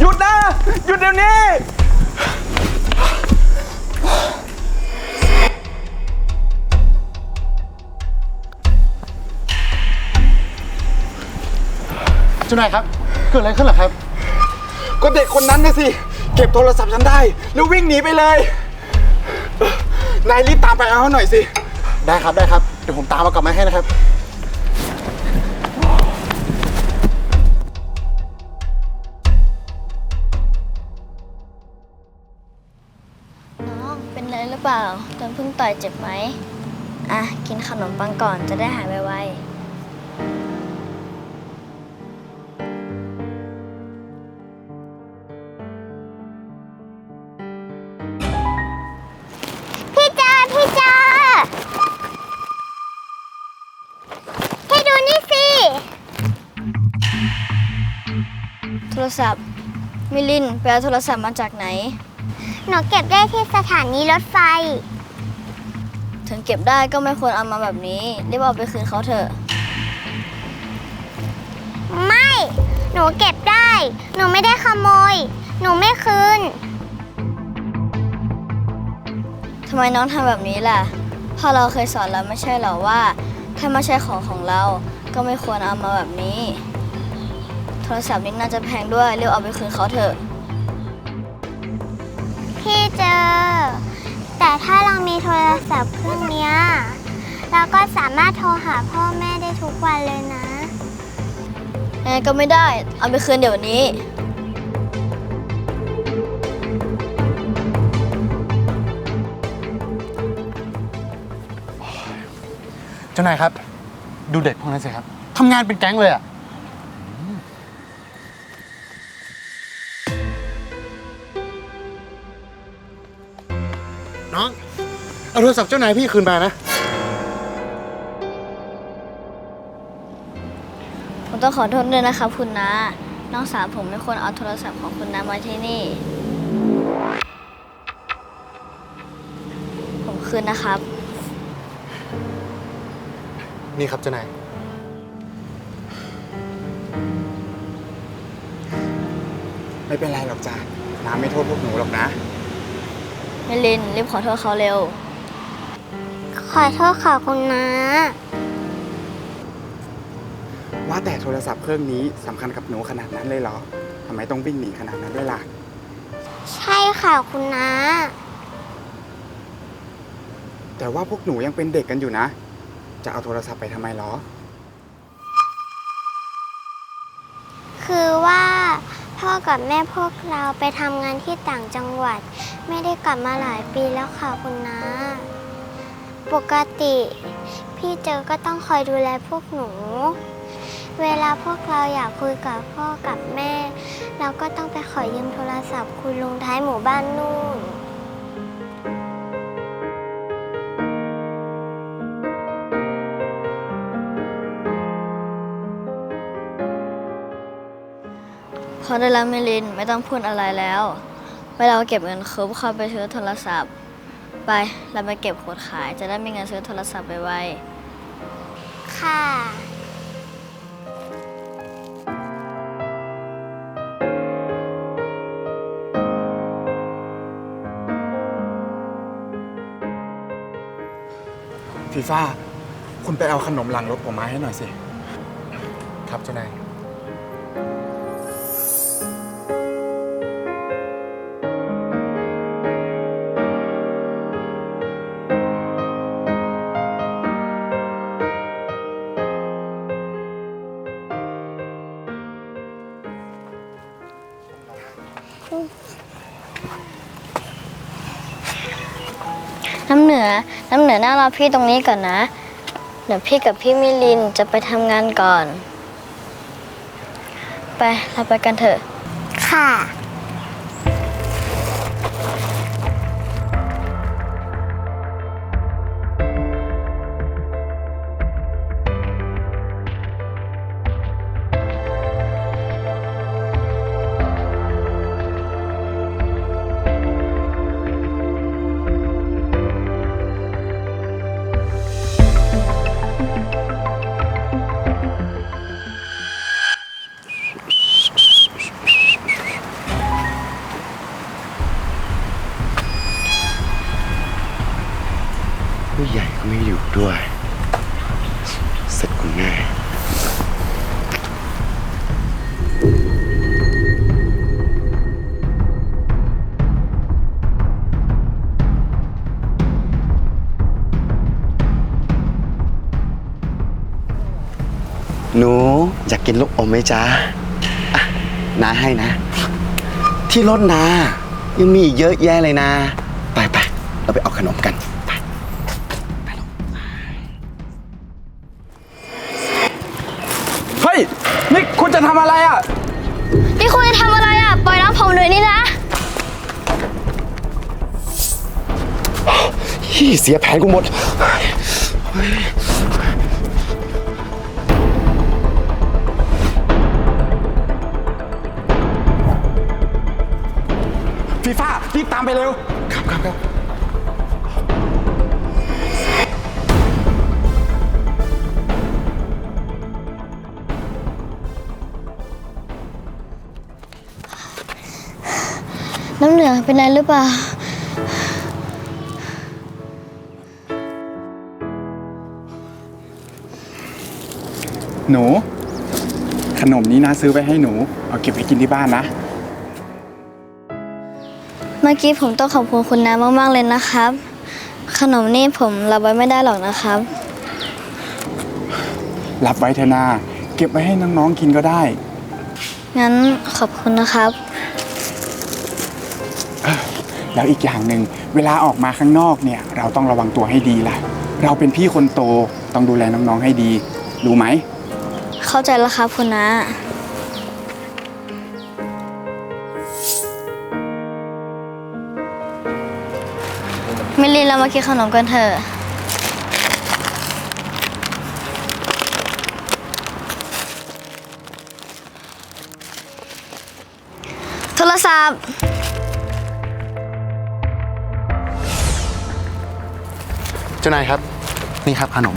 หยุดนะ หยุดเดี๋ยวนี้ เจ้านายครับ เกิดอะไรขึ้นเหรอครับ ก็เด็กคนนั้นนะสิ เก็บโทรศัพท์ฉันได้ แล้ววิ่งหนีไปเลยเอ่อนายรีบตามไปเอาเขาหน่อยสิ ได้ครับได้ครับ เดี๋ยวผมตามมากลับมาให้นะครับ รหรือเปล่าโดนพึ่งต่อยเจ็บไหม อะ กินขนมปังก่อนจะได้หายไวๆ พี่จาพี่จาให้ดูนี่สิ โทรศัพท์ มิลินไปเอาโทรศัพท์มาจากไหน หนูเก็บได้ที่สถานีรถไฟ ถึงเก็บได้ก็ไม่ควรเอามาแบบนี้รีบเอาไปคืนเขาเถอะ ไม่ หนูเก็บได้ หนูไม่ได้ขโมย หนูไม่คืน ทำไมน้องทำแบบนี้ล่ะพ่อเราเคยสอนเราไม่ใช่เหรอว่า ถ้าไม่ใช่ของของเราก็ไม่ควรเอามาแบบนี้ โทรศัพท์นี้น่าจะแพงด้วยรีบเอาไปคืนเขาเถอะ พี่เจอ แต่ถ้าเรามีโทรศัพท์เครื่องเนี้ยเราก็สามารถโทรหาพ่อแม่ได้ทุกวันเลยนะยังไงก็ไม่ได้ เอาไปคืนเดี๋ยวนี้ เจ้านายครับ ดูเด็กพวกนั้นสิครับทำงานเป็นแก๊งเลยอะ น้อง เอาโทรศัพท์เจ้านายพี่คืนมานะ ผมต้องขอโทษด้วยนะครับคุณนาน้องสาวผมไม่ควรเอาโทรศัพท์ของคุณนามาที่นี่ ผมคืนนะครับ นี่ครับเจ้านาย ไม่เป็นไรหรอกจ้ะน้าไม่โทษพวกหนูหรอกนะ มิลินรีบขอโทษเขาเร็ว ขอโทษค่ะคุณนะว่าแต่โทรศัพท์เครื่องนี้สำคัญกับหนูขนาดนั้นเลยเหรอทำไมต้องวิ่งหนีขนาดนั้นด้วยล่ะ ใช่ค่ะคุณนะแต่ว่าพวกหนูยังเป็นเด็กกันอยู่นะ จะเอาโทรศัพท์ไปทำไมเหรอ คือว่า พ่อกับแม่พวกเราไปทำงานที่ต่างจังหวัด ไม่ได้กลับมาหลายปีแล้วค่ะคุณนะปกติ พี่เจอก็ต้องคอยดูแลพวกหนู เวลาพวกเราอยากคุยกับพ่อกับแม่ เราก็ต้องไปขอยืมโทรศัพท์คุณลุงท้ายหมู่บ้านนู่น พอได้แล้วมิลินไม่ต้องพูดอะไรแล้วเวลาเราเก็บเงินครบเข้าไปซื้อโทรศัพท์ ไปเราไปเก็บขวดขายจะได้มีเงินซื้อโทรศัพท์ไปไวค่ะฟีฟ่าคุณไปเอาขนมหลังรถผมมาให้หน่อยสิ ครับเจ้านาย น้ำเหนือ น้ำเหนือน่ารอพี่ตรงนี้ก่อนนะ เดี๋ยวพี่กับพี่มิลินจะไปทำงานก่อน ไปเราไปกันเถอะ ค่ะ ไม่อยู่ด้วย เสร็จกูแน่หนูอยากกินลูกอมไหมจ๊ะอะนาให้นะ ที่รถนายังมีอีกเยอะแยะเลยนะ ไปไป เราไปเอาขนมกัน จะทำอะไรอะ นี่คุณจะทำอะไรอะ ปล่อยน้องผมเลยนี่นะ พี่เสียแผนกูหมด ฟีฟ่ารีบตามไปเร็ว ครับครับครับ น้ำเหลืองเป็นไรหรือเปล่า หนู ขนมนี้นะซื้อไว้ให้หนู เอาเก็บไปกินที่บ้านนะ เมื่อกี้ผมต้องขอบคุณคุณน้ามากๆเลยนะครับ ขนมนี่ผมรับไว้ไม่ได้หรอกนะครับ รับไว้เถอะนาเก็บไว้ให้น้องๆกินก็ได้ งั้นขอบคุณนะครับ แล้วอีกอย่างหนึ่งเวลาออกมาข้างนอกเนี่ย เราต้องระวังตัวให้ดีล่ะ เราเป็นพี่คนโตต้องดูแลน้องๆให้ดี รู้ไหม เข้าใจแล้วครับคุณน้ามิลลีเรามากินขนมกันเถอะโทรศัพท์ จ้านายครับ นี่ครับขนม